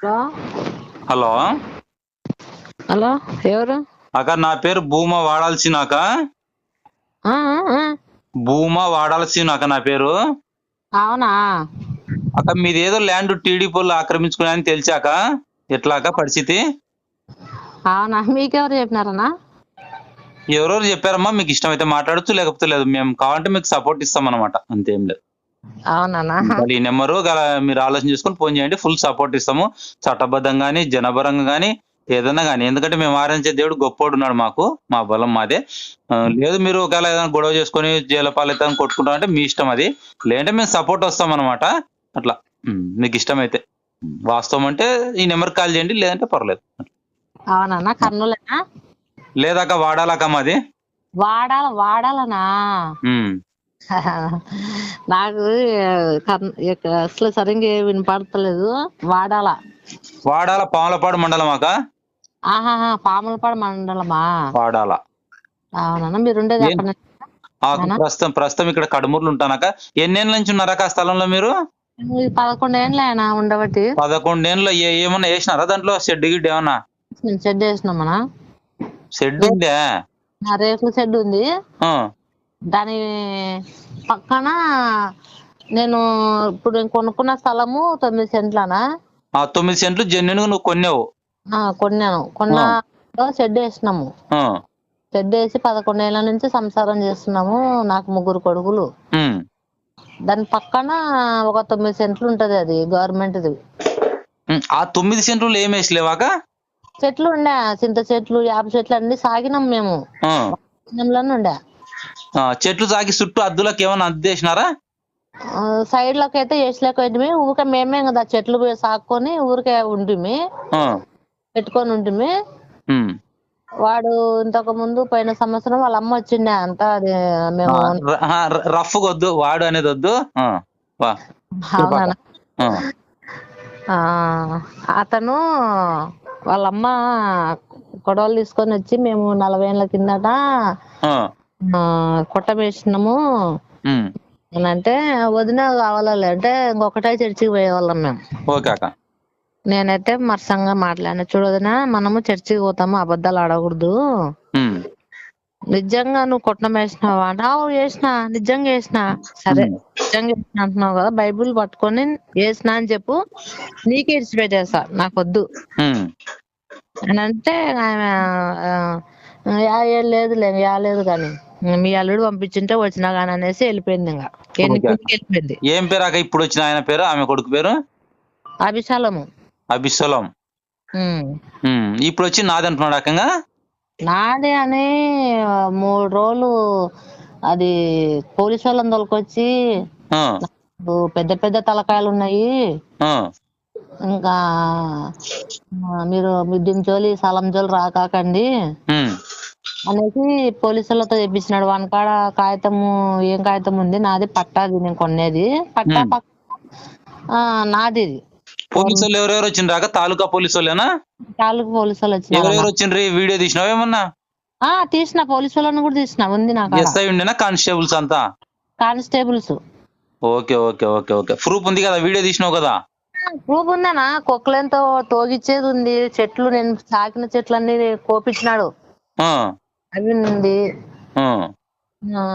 Hello hello hello ఎవరు? అక్క నా పేరు భూమా వాడాల్సినాక. భూమా వాడాల్సినాక నా పేరు. అవునా? అక్క మీది ఏదో ల్యాండ్ టీడీపీలు ఆక్రమించుకున్నాయని తెలిసాక ఎట్లాక పరిస్థితి? అవునా? మీకెవరు చెప్పినారన్నా? ఎవరెవరు చెప్పారమ్మా? మీకు ఇష్టమైతే మాట్లాడచ్చు లేకపోతే లేదు. మేము కావాలంటే మీకు సపోర్ట్ ఇస్తాం అనమాట అంతేం లేదు. అవునా ఈ నెంబరు గల మీరు ఆలోచన చేసుకొని ఫోన్ చేయండి. ఫుల్ సపోర్ట్ ఇస్తాము. చట్టబద్ధంగా కానీ జనపరంగా కానీ ఏదైనా కానీ ఎందుకంటే మేము ఆరాధించే దేవుడు గొప్పోడు ఉన్నాడు మాకు. మా బలం మాదే. లేదు మీరు ఒకవేళ ఏదైనా గొడవ చేసుకొని జైలు పాలైతే కొట్టుకుంటాం అంటే మీ ఇష్టం అది. లేదంటే మేము సపోర్ట్ వస్తాం అనమాట అట్లా. మీకు ఇష్టమైతే. వాస్తవం అంటే ఈ నెంబర్ కాల్ చేయండి. లేదంటే పర్లేదు అవునన్నా. కర్నూలేనా? లేదాక వాడాలక్క మాది. వాడాల వాడాలనా? నాకు అసలు సరిగ్గా వినపడతలేదు వాడాల. వాడాల పాములపాడు మండలం అక్క ఆహాహా పాములపాడు మండలమా? వాడాల. అక్కడ అవునా? ప్రస్తుతం ప్రస్తుతం ఇక్కడ కడుమూరులో ఉంటానక్క ఎన్నేళ్ళ నుంచి ఉన్నారక్క ఆ స్థలంలో మీరు? పదకొండు ఏండ్లేనా ఉండబట్టి. పదకొండేళ్ళు ఏమన్నా వేసినారా దాంట్లో? షెడ్ గిడ్ ఏమన్నా? నేను షెడ్ వేసినామనా షెడ్ ఉందే? రేకుల షెడ్ ఉంది. దాని పక్కన నేను ఇప్పుడు నేను కొనుక్కున్న స్థలము తొమ్మిది సెంట్లనా? ఆ తొమ్మిది సెంట్లు జెన్యున్ నువ్వు కొన్నావు. ఆ, కొన్నాను. కొన్న షెడ్ వేసినాము. ఆ, షెడ్ వేసి పదకొండేళ్ళ నుంచి సంసారం చేస్తున్నాము నాకు ముగ్గురు కొడుకులు. ఉమ్, దాని పక్కన ఒక తొమ్మిది సెంట్లు ఉంటది అది గవర్నమెంట్ది. ఉమ్, ఆ తొమ్మిది సెంట్లు ఏం వేసలేవాక చెట్లు ఉండే చింత చెట్లు యాప చెట్లు అన్ని సాగినాం మేము. ఉండే. చెట్లు సాగి చుట్టూ అద్దులకు ఏమన్నా అద్దేసినారా? సైడ్లకు అయితే వేసలేకపోయింది ఊరికే మేమే కదా చెట్లు సాక్కొని ఊరికే ఆ, పెట్టుకొని ఉమ్. వాడు ఇంతకు ముందు పోయిన సంవత్సరం వాళ్ళ అమ్మ వచ్చిండే అంతా అది మేము రఫ్ వద్దు వాడు అనేది వద్దు. అతను వాళ్ళ అమ్మ గొడవలు తీసుకొని వచ్చి మేము నలభై ఏళ్ళ కిందట ఆ, ఆ, కొట్ట వేసినాము ఉమ్, అని అంటే వదిన కావాలలే అంటే ఇంకొకటే చర్చికి పోయేవాళ్ళం మేము. ఓకే అక్క. నేనైతే మరసంగా మాట్లాడిన చూడదనా మనము చర్చికి పోతాము అబద్ధాలు ఆడకూడదు. నిజంగా నువ్వు కొట్టం వేసినావా? అంటే "ఆవు వేసిన నిజంగా వేసిన. సరే. నిజంగా వేసిన అంటున్నావు కదా బైబిల్ పట్టుకొని వేసిన అని చెప్పు నీకే ఇడిచి పెట్టేస్తా నాకు వద్దు అని అంటే ఆమె లేదు లేదు కానీ. మీ అల్లుడు పంపించింటే వచ్చినా కానీ అనేసి వెళ్ళిపోయింది ఇంకా. ఎన్నికలకి వెళ్ళిపోయింది? ఏం పేరు అక్క? ఇప్పుడు వచ్చిన ఆయన పేరు? ఆమె కొడుకు పేరు? అభిశాలము. ఉమ్. ఉమ్, ఇప్పుడు వచ్చి నాది అంటున్నాడు అక్కంగా నాదే అని మూడు రోజులు అది పోలీసు వాళ్ళని తోలుకొచ్చి పెద్ద పెద్ద తలకాయలు ఉన్నాయి. ఇంకా మీరు మీ దీని జోలి సలం జోలి రాకాకండి అనేసి పోలీసులతో చెప్పించినాడు వాని కాడ కాగితము ఏం కాగితం ఉంది? నాది పట్టాది నేను కొనేది పట్టా. పక్క నాది ఇది. పోలీసు వాళ్ళు ఎవరెవరు తాలూకా పోలీసు వాళ్ళేనా తాలూకు పోలీసు వాళ్ళు వచ్చినారు ఎవరెవరు వచ్చిండ్రు? వీడియో తీసినావు ఏమన్నా? ఆ తీసిన. పోలీసు వాళ్ళని కూడా తీసిన. ఉంది నాకు ఎస్ఐ ఉండేనా? కానిస్టేబుల్స్ అంతా? Constables. Okay okay okay okay. Proof ఉంది కదా? వీడియో తీసినావు కదా? ప్రూఫ్ ఉందనా కొక్కలెంతో తోగిచ్చేది ఉంది. చెట్లు నేను సాకిన చెట్లన్నీ కోపించినాడు. అవి ఉంది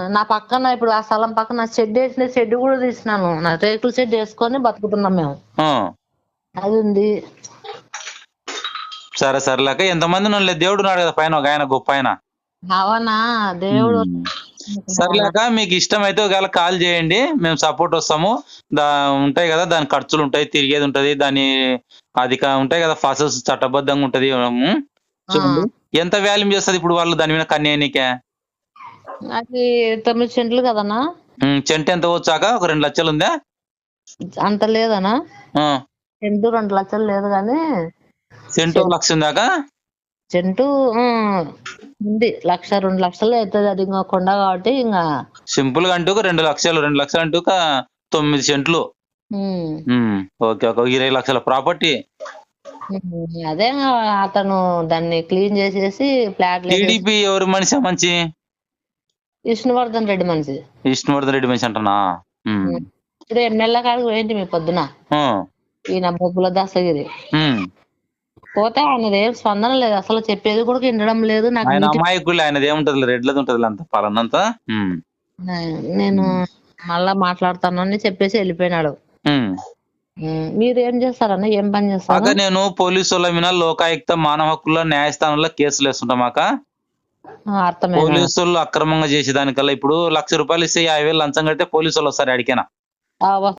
నా పక్కన ఇప్పుడు ఆ స్థలం పక్కన షెడ్ వేసిన షెడ్ కూడా తీసినాను. నా రేకుల షెడ్ వేసుకొని బతుకుతున్నాం మేము. అది ఉంది సరే సరేలేక. ఎంతమంది నన్ను దేవుడు ఉన్నాడు కదా పైన ఒక ఆయన గొప్ప ఆయన అవునా? దేవుడు సరేలేక మీకు ఇష్టం అయితే ఒకవేళ కాల్ చేయండి. మేము సపోర్ట్ వస్తాము. దా ఉంటాయి కదా దాని ఖర్చులు ఉంటాయి తిరిగేది ఉంటది. దాని అది ఉంటాయి కదా ప్రాసెస్ చట్టబద్ధంగా ఉంటది. చూడండి. ఎంత వాల్యూమ్ చేస్తుంది ఇప్పుడు వాళ్ళు దాని మీద కన్యానికే? అది తొమ్మిది సెంట్లు కదనా చెంట ఎంత వచ్చాక ఒక రెండు లక్షలు ఉందా? అంత లేదనా సెంటు రెండు లక్షలు లేదు కానీ సెంటు ఒక లక్ష ఉందాక? సెంటు ఉంది. లక్ష రెండు లక్షలు అవుతుంది అది ఇంకా కొండ కాబట్టి ఇంకా సింపుల్గా అంటూ రెండు లక్షలు రెండు లక్షలు అంటూ తొమ్మిది సెంట్లు. Okay okay. ఒక ఇరవై లక్షల ప్రాపర్టీ. అదే అతను దాన్ని క్లీన్ చేసేసి ఫ్లాట్ టీడీపీ ఎవరు మనిషి మంచి? విష్ణువర్ధన్ రెడ్డి మనిషి. విష్ణువర్ధన్ రెడ్డి మనిషి అంటున్నా ఉమ్, ఇప్పుడు ఎమ్మెల్యే కాడికి పోయింటి మీ పొద్దున? ఈయన బొగ్గుల దశగిరి ఉమ్. పోతే ఆయనది ఏం స్పందన లేదు. అసలు చెప్పేది కూడా వినడం లేదు. నాకు ఆయన అమాయకులు ఆయనది ఏముంటది రెడ్లది ఉంటది అంత పాలనంతా. నేను మళ్ళా మాట్లాడతానని చెప్పేసి వెళ్ళిపోయినాడు. మీరు ఏం చేస్తారన్న? ఏం పని అక్క చేస్తారు నేను పోలీసు వాళ్ళ మీద లోకాయుక్త మానవ హక్కుల న్యాయస్థానంలో కేసులు వేస్తుంటాం అక్క. అర్థమైనా పోలీసు వాళ్ళు అక్రమంగా చేసేదానికల్లా ఇప్పుడు లక్ష రూపాయలు ఇస్తే యాభై వేలు లంచం కడితే పోలీసు వాళ్ళు వస్తారు అడిగినా?